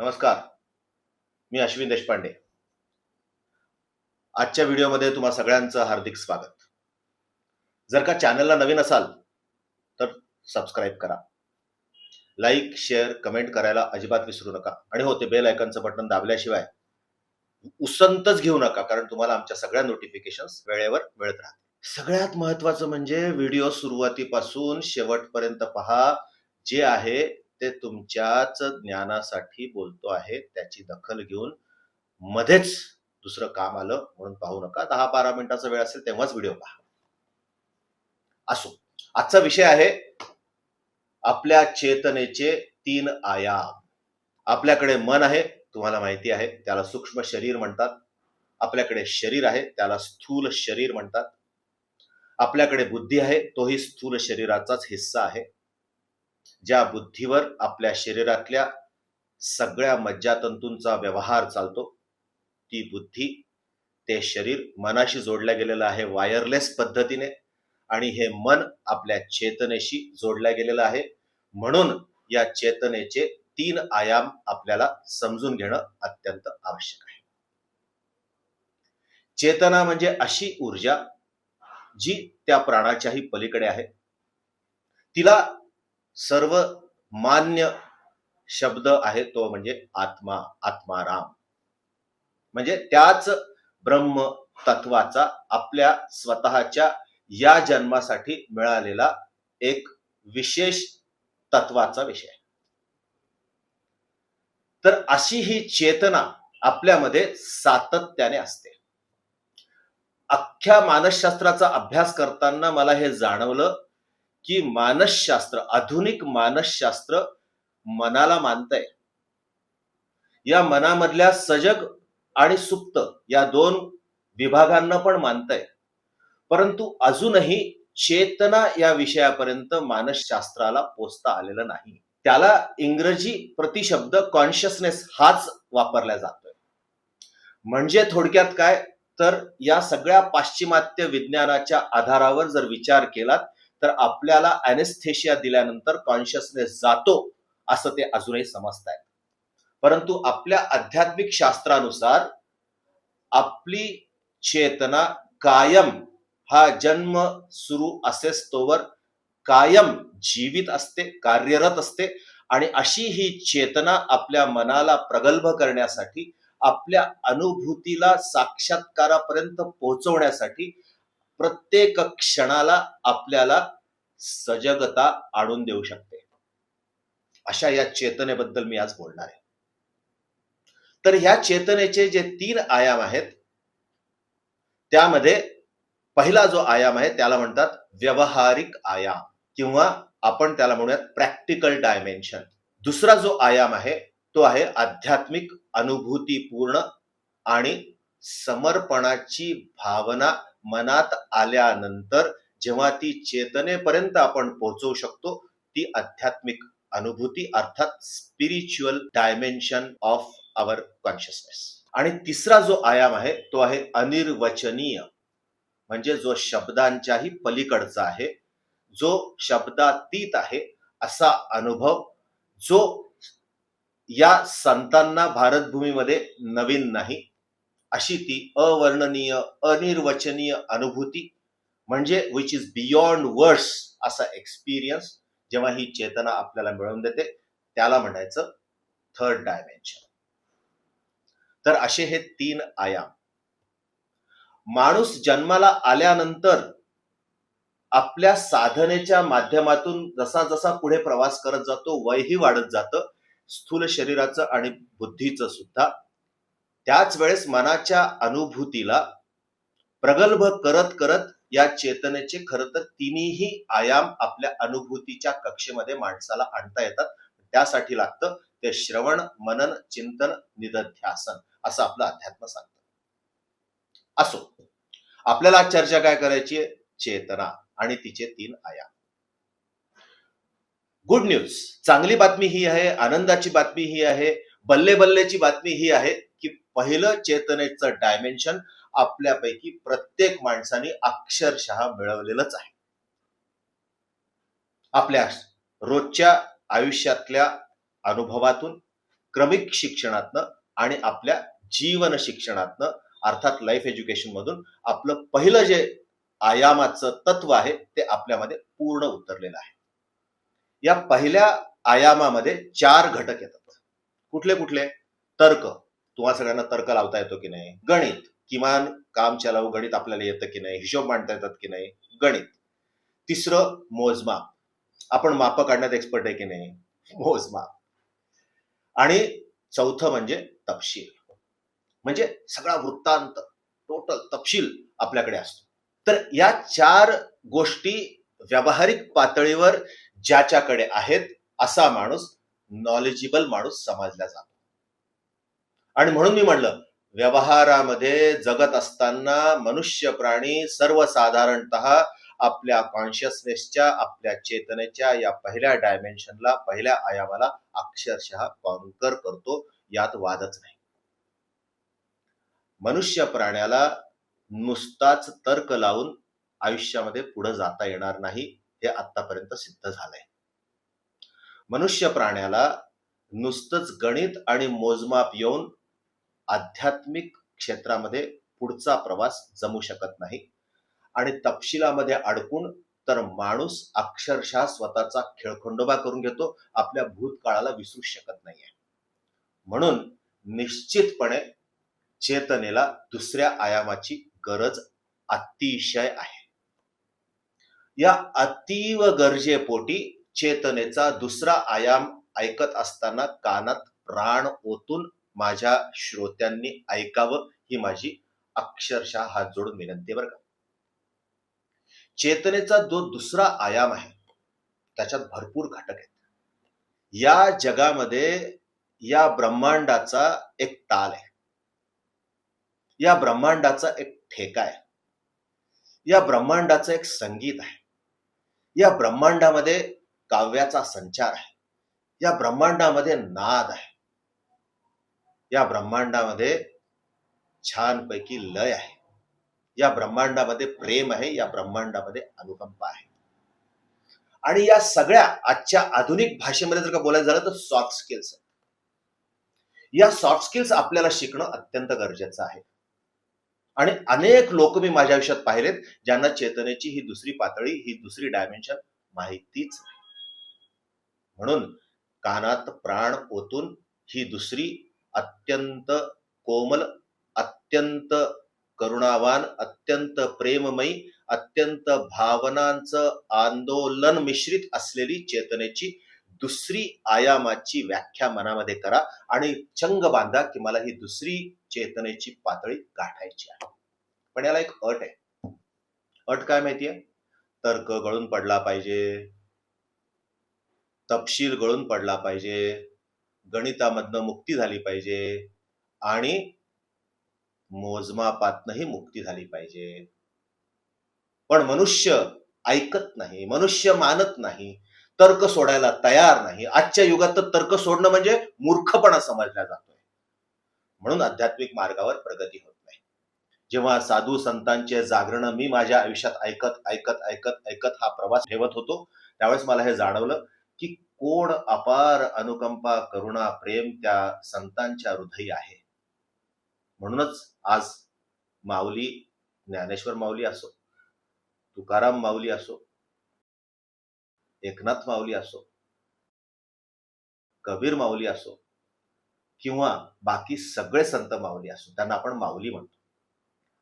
नमस्कार. मी अश्विन देशपांडे. आजच्या व्हिडिओमध्ये तुम्हा सगळ्यांचं हार्दिक स्वागत. जर का चॅनलला नवीन असाल तर सबस्क्राईब करा. लाईक शेअर कमेंट करायला अजिबात विसरू नका. आणि हो ते बेल आयकनचं बटन दाबल्याशिवाय उसंतच घेऊ नका कारण तुम्हाला आमच्या सगळ्या नोटिफिकेशन वेळेवर मिळत राहते सगळ्यात महत्वाचं म्हणजे व्हिडिओ सुरुवातीपासून शेवटपर्यंत पहा जे आहे ते तुमच्याच ज्ञानासाठी बोलतो आहे त्याची दखल घेऊन मध्येच दुसरं काम आलं म्हणून पाहू नका. दहा बारा मिनिटाचा वेळ असेल तेव्हाच व्हिडिओ पहा. असो. आजचा विषय आहे आपल्या चेतनेचे तीन आयाम. आपल्याकडे मन आहे तुम्हाला माहिती आहे त्याला सूक्ष्म शरीर म्हणतात. आपल्याकडे शरीर आहे त्याला स्थूल शरीर म्हणतात. आपल्याकडे बुद्धी आहे तोही स्थूल शरीराचाच हिस्सा आहे. ज्या बुद्धीवर आपल्या शरीरातल्या सगळ्या मज्जातंतूंचा व्यवहार चालतो ती बुद्धी ते शरीर मनाशी जोडल्या गेलेलं आहे वायरलेस पद्धतीने आणि हे मन आपल्या चेतनेशी जोडल्या गेलेलं आहे. म्हणून या चेतनेचे तीन आयाम आपल्याला समजून घेणं अत्यंत आवश्यक आहे. चेतना म्हणजे अशी ऊर्जा जी त्या प्राणाच्याही पलीकडे आहे. तिला सर्व मान्य शब्द आहे तो म्हणजे आत्मा आत्माराम. म्हणजे त्याच ब्रह्म तत्वाचा आपल्या स्वतःच्या या जन्मासाठी मिळालेला एक विशेष तत्वाचा विषय. तर अशी ही चेतना आपल्यामध्ये सातत्याने असते. अख्ख्या मानसशास्त्राचा अभ्यास करताना मला हे जाणवलं की मानसशास्त्र आधुनिक मानसशास्त्र मनाला मानतंय. या मनामधल्या सजग आणि सुप्त या दोन विभागांना पण मानतंय. परंतु अजूनही चेतना या विषयापर्यंत मानसशास्त्राला पोचता आलेलं नाही. त्याला इंग्रजी प्रतिशब्द कॉन्शियसनेस हाच वापरला जातोय. म्हणजे थोडक्यात काय? तर या सगळ्या पाश्चिमात्य विज्ञानाच्या आधारावर जर विचार केलात तर आपल्याला अनेस्थेशिया दिल्यानंतर कॉन्शियसनेस जातो असं ते अजूनही समजत आहे परंतु आपल्या आध्यात्मिक शास्त्रानुसार आपली चेतना कायम हा जन्म सुरू असेस तोवर कायम जीवित असते कार्यरत असते आणि अशी ही चेतना आपल्या मनाला प्रगल्भ करण्यासाठी आपल्या अनुभूतीला साक्षात्कारापर्यंत पोहोचवण्यासाठी प्रत्येक क्षणाला आपल्याला सजगता आणून देऊ शकते. अशा या चेतनेबद्दल मी आज बोलणार आहे. तर ह्या चेतनेचे जे तीन आयाम आहेत त्यामध्ये पहिला जो आयाम आहे त्याला म्हणतात व्यवहारिक आयाम किंवा आपण त्याला म्हणूयात प्रॅक्टिकल डायमेन्शन. दुसरा जो आयाम आहे तो आहे आध्यात्मिक अनुभूतीपूर्ण आणि समर्पणाची भावना मनात आल्यानंतर जेव्हा ती चेतनेपर्यंत आपण पोहोचवू शकतो ती आध्यात्मिक अनुभूती अर्थात spiritual dimension of our consciousness आणि तिसरा जो आयाम आहे तो आहे अनिर्वचनीय. म्हणजे जो शब्दांच्याही पलीकडचा आहे जो शब्दातीत आहे असा अनुभव जो या संतांना भारतभूमीमध्ये नवीन नाही अशी ती अवर्णनीय अनिर्वचनीय अनुभूती म्हणजे विच इज बियॉन्ड वर्ड्स असा एक्सपिरियन्स जेव्हा ही चेतना आपल्याला मिळवून देते त्याला म्हणायचं थर्ड डायमेन्शन तर असे हे तीन आयाम. माणूस जन्माला आल्यानंतर आपल्या साधनेच्या माध्यमातून जसा जसा पुढे प्रवास करत जातो वयही वाढत जातं स्थूल शरीराचं आणि बुद्धीचं सुद्धा. त्याच वेळेस मनाच्या अनुभूतीला प्रगल्भ करत करत या चेतनेचे खर तर तिन्ही आयाम आपल्या अनुभूतीच्या कक्षेमध्ये माणसाला आणता येतात. त्यासाठी लागतं ते श्रवण मनन चिंतन निदध्यासन असं आपलं अध्यात्म सांगतं. असो आपल्याला चर्चा काय करायची आहे? चेतना आणि तिचे तीन आयाम. गुड न्यूज चांगली बातमी ही आहे आनंदाची बातमी ही आहे बल्ले बल्लेची बातमी ही आहे. की पहिलं चेतनेचं डायमेन्शन आपल्यापैकी प्रत्येक माणसाने अक्षरशः मिळवलेलंच आहे. आपल्या रोजच्या आयुष्यातल्या अनुभवातून क्रमिक शिक्षणातनं आणि आपल्या जीवन शिक्षणातनं अर्थात लाईफ एज्युकेशन मधून आपलं पहिलं जे आयामाचं तत्व आहे ते आपल्यामध्ये पूर्ण उतरलेलं आहे. या पहिल्या आयामामध्ये चार घटक येतात. कुठले कुठले? तर्क. तुम्हाला सगळ्यांना तर्क लावता येतो की नाही? गणित. किमान काम चलाव गणित आपल्याला येतं की नाही? हिशोब मांडता येतात की नाही? गणित. तिसरं मोजमाप. आपण माप काढण्यात एक्सपर्ट आहे की नाही? मोजमाप. आणि चौथं म्हणजे तपशील. म्हणजे सगळा वृत्तांत टोटल तपशील आपल्याकडे असतो. तर या चार गोष्टी व्यावहारिक पातळीवर ज्याच्याकडे आहेत असा माणूस नॉलेजेबल माणूस समजला जातो. आणि म्हणून मी म्हणलं व्यवहारामध्ये जगत असताना मनुष्य प्राणी सर्वसाधारणत आपल्या कॉन्शियसनेसच्या आपल्या चेतनेच्या या पहिल्या डायमेन्शनला पहिल्या आयामाला अक्षरशः कॉन्कर करतो यात वादच नाही. मनुष्य प्राण्याला नुसताच तर्क लावून आयुष्यामध्ये पुढे जाता येणार नाही हे आतापर्यंत सिद्ध झालंय. मनुष्य प्राण्याला नुसतंच गणित आणि मोजमाप येऊन आध्यात्मिक क्षेत्रामध्ये पुढचा प्रवास जमू शकत नाही. आणि तपशिलामध्ये अडकून तर माणूस अक्षरशः स्वतःचा खेळखंडोबा करून घेतो आपल्या भूतकाळाला विसरू शकत नाहीये. म्हणून निश्चितपणे चेतनेला दुसऱ्या आयामाची गरज अतिशय आहे. या अतीव गरजेपोटी चेतनेचा दुसरा आयाम ऐकत असताना कानात प्राण ओतून माझ्या श्रोत्यांनी ऐकावं ही माझी अक्षरशः हात जोडून विनंती बरं का. चेतनेचा जो दुसरा आयाम आहे त्याच्यात भरपूर घटक आहेत. या जगामध्ये या ब्रह्मांडाचा एक ताल आहे. या ब्रह्मांडाचा एक ठेका आहे. या ब्रह्मांडाचं एक संगीत आहे. या ब्रह्मांडामध्ये काव्याचा संचार आहे. या ब्रह्मांडामध्ये नाद आहे. या ब्रह्मांडामध्ये छानपैकी लय आहे. या ब्रह्मांडामध्ये प्रेम आहे या ब्रह्मांडामध्ये अनुकंपा आहे. आणि या सगळ्या आजच्या आधुनिक भाषेमध्ये जर का बोलायचं झालं तर सॉफ्ट स्किल्स या सॉफ्ट स्किल्स आपल्याला शिकणं अत्यंत गरजेचं आहे. आणि अनेक लोक मी माझ्या आयुष्यात पाहिलेत ज्यांना चेतनेची ही दुसरी पातळी ही दुसरी डायमेन्शन माहितीच म्हणून कानात प्राण ओतून ही दुसरी अत्यंत कोमल अत्यंत करुणावान अत्यंत प्रेममयी अत्यंत भावनांचं आंदोलन मिश्रित असलेली चेतनेची दुसरी आयामाची व्याख्या मनामध्ये करा आणि चंग बांधा की मला ही दुसरी चेतनेची पातळी गाठायची आहे. पण याला एक अट आहे. अट काय माहितीये तर्क गळून पडला पाहिजे. तपशील गळून पडला पाहिजे. गणितामधनं मुक्ती झाली पाहिजे आणि मोजमापातनही मुक्ती झाली पाहिजे. पण मनुष्य ऐकत नाही मनुष्य मानत नाही तर्क सोडायला तयार नाही. आजच्या युगात तर तर्क सोडणं म्हणजे मूर्खपणा समजला जातोय. म्हणून आध्यात्मिक मार्गावर प्रगती होत नाही. जेव्हा साधू संतांचे जागरण मी माझ्या आयुष्यात ऐकत ऐकत ऐकत ऐकत हा प्रवास ठेवत होतो त्यावेळेस मला हे जाणवलं की कोण अपार अनुकंपा करुणा प्रेम त्या संतांच्या हृदयी आहे. म्हणूनच आज माऊली ज्ञानेश्वर माऊली असो तुकाराम माऊली असो एकनाथ माऊली असो कबीर माऊली असो किंवा बाकी सगळे संत माऊली असो त्यांना आपण माऊली म्हणतो.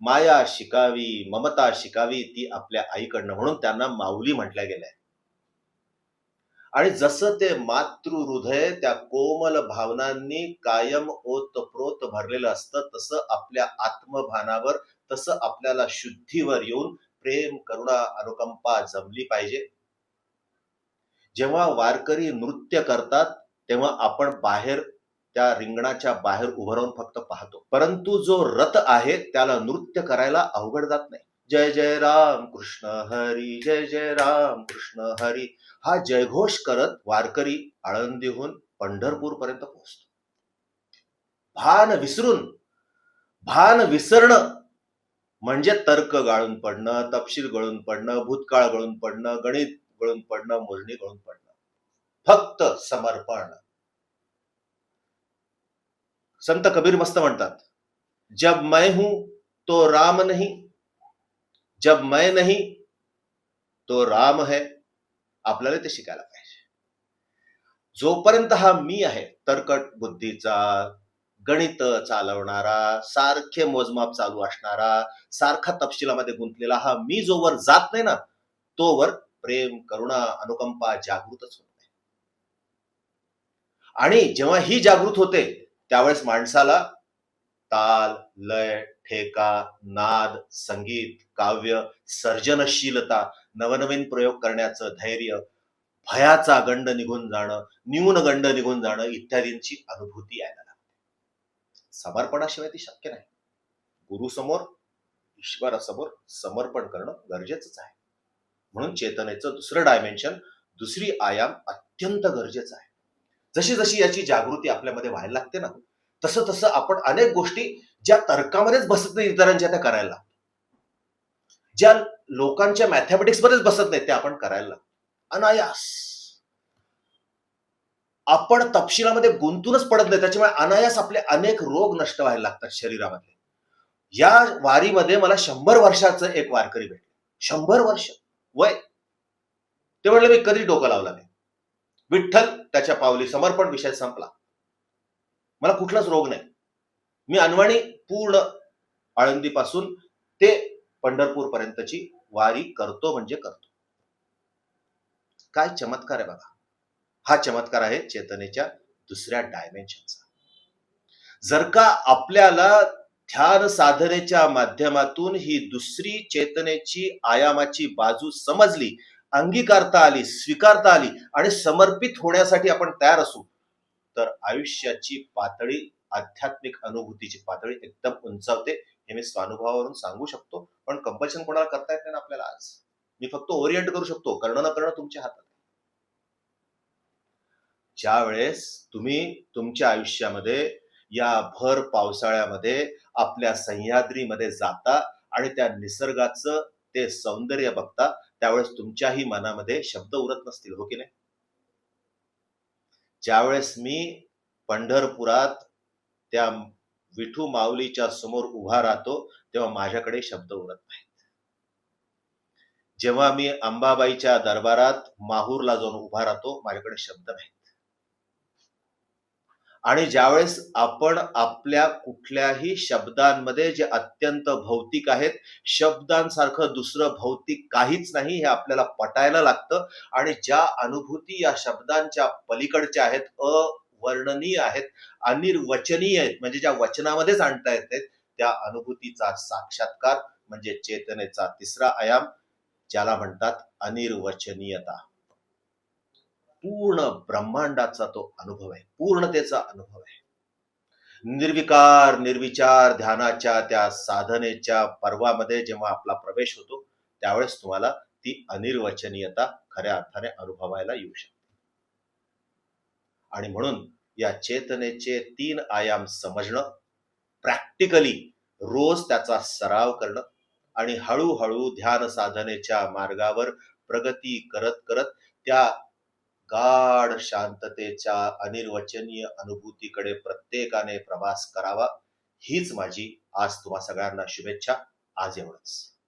माया शिकावी ममता शिकावी ती आपल्या आईकडनं म्हणून त्यांना माऊली म्हटल्या गेल्या आणि जसं ते मातृ हृदय त्या कोमल भावनांनी कायम ओतप्रोत भरलेलं असतं तसं आपल्या आत्मभानावर तसं आपल्याला शुद्धीवर येऊन प्रेम करुणा अनुकंपा जमली पाहिजे. जेव्हा वारकरी नृत्य करतात तेव्हा आपण बाहेर त्या रिंगणाच्या बाहेर उभं राहून फक्त पाहतो. परंतु जो रथ आहे त्याला नृत्य करायला अवघड जात नाही. जय जय राम कृष्ण हरी जय जय राम कृष्ण हरी. हा जयघोष करत वारकरी आळंदीहून पंढरपूर पर्यंत पोहोचतो. भान विसरून भान विसरणं म्हणजे तर्क गाळून पडणं तपशील गळून पडणं भूतकाळ गळून पडणं गणित गळून पडणं मोजणी गळून पडणं. फक्त समर्पण. संत कबीर मस्त म्हणतात जब मैं हूं तो राम नहीं जब मैं नहीं तो राम है। आपल्याला ते शिकायला पाहिजे. जोपर्यंत हा मी आहे तरकट बुद्धीचा गणित चालवणारा सारखे मोजमाप चालू असणारा सारखा तपशिलामध्ये गुंतलेला हा मी जोवर जात नाही ना तोवर प्रेम करुणा अनुकंपा जागृतच होत नाही. आणि जेव्हा ही जागृत होते त्यावेळेस माणसाला ताल लय ठेका नाद संगीत काव्य सर्जनशीलता नवनवीन प्रयोग करण्याचं धैर्य भयाचा गंड निघून जाणं न्यून गंड निघून जाणं इत्यादींची अनुभूती यायला लागते. समर्पणाशिवाय ती शक्य नाही. गुरुसमोर ईश्वरासमोर समर्पण करणं गरजेचंच आहे. म्हणून चेतनेचं दुसरं डायमेन्शन दुसरी आयाम अत्यंत गरजेचं आहे. जशी जशी याची जागृती आपल्यामध्ये व्हायला लागते ना तसं तसं आपण अनेक गोष्टी ज्या तर्कामध्येच बसत नाही इतरांच्या त्या करायला लागतो. ज्या लोकांच्या मॅथमॅटिक्स मध्येच बसत नाही त्या आपण करायला लागतो. अनायास. आपण तपशिलामध्ये गुंतूनच पडत नाही त्याच्यामुळे अनायास आपले अनेक रोग नष्ट व्हायला लागतात शरीरामध्ये. या वारीमध्ये मला शंभर वर्षाचं एक वारकरी भेटले. शंभर वर्ष. वय. ते म्हणलं मी कधी डोकं लावला नाही. विठ्ठल त्याच्या पावली समर्पण विषय संपला. मला कुठलाच रोग नाही. मी अनवाणी पूर्ण आळंदीपासून ते पंढरपूर पर्यंतची वारी करतो म्हणजे करतो. काय चमत्कार आहे बघा. हा चमत्कार आहे चेतनेच्या दुसऱ्या डायमेन्शनचा जर का आपल्याला ध्यान साधनेच्या माध्यमातून ही दुसरी चेतनेची आयामाची बाजू समजली अंगीकारता आली स्वीकारता आली आणि समर्पित होण्यासाठी आपण तयार असू तर आयुष्याची पातळी आध्यात्मिक अनुभूतीची पातळी एकदम उंचावते. हे मी स्वानुभवावरून सांगू शकतो. पण कंपल्शन कोणाला करता येत नाही ना आपल्याला आज? मी फक्त ओरिएंट करू शकतो. करणं न करणं तुमच्या हातात ज्या वेळेस तुम्ही तुमच्या आयुष्यामध्ये या भर पावसाळ्यामध्ये आपल्या सह्याद्रीमध्ये जाता आणि त्या निसर्गाचं ते सौंदर्य बघता त्यावेळेस तुमच्याही मनामध्ये शब्द उरत नसतील. हो की नाही? ज्यावेळेस मी पंढरपुरात त्या विठू माऊलीच्या समोर उभा राहतो तेव्हा माझ्याकडे शब्द उरत नाहीत. जेव्हा मी अंबाबाईच्या दरबारात माहूरला जाऊन उभा राहतो माझ्याकडे शब्द नाहीत. आणि ज्यावेळेस आपण आपल्या कुठल्याही शब्दांमध्ये जे अत्यंत भौतिक आहेत शब्दांसारखं दुसरं भौतिक काहीच नाही हे आपल्याला पटायला लागतं. आणि ज्या अनुभूती या शब्दांच्या पलीकडच्या आहेत अवर्णनीय आहेत अनिर्वचनीय आहेत म्हणजे ज्या वचनामध्येच आणता येतात त्या अनुभूतीचा साक्षात्कार म्हणजे चेतनेचा तिसरा आयाम ज्याला म्हणतात अनिर्वचनीयता. पूर्ण ब्रह्मांडाचा तो अनुभव आहे. पूर्णतेचा अनुभव आहे. निर्विकार निर्विचार ध्यानाच्या त्या साधनेच्या पर्वामध्ये जेव्हा आपला प्रवेश होतो त्यावेळेस तुम्हाला ती अनिर्वचनीयता खऱ्या अर्थाने अनुभवायला येऊ शकते. आणि म्हणून या चेतनेचे तीन आयाम समजणं प्रॅक्टिकली रोज त्याचा सराव करणं आणि हळूहळू ध्यान साधनेच्या मार्गावर प्रगती करत करत त्या गाढ शांततेच्या अनिर्वचनीय अनुभूतीकडे प्रत्येकाने प्रवास करावा. हीच माझी आज तुम्हा सगळ्यांना शुभेच्छा. आज एवढंच.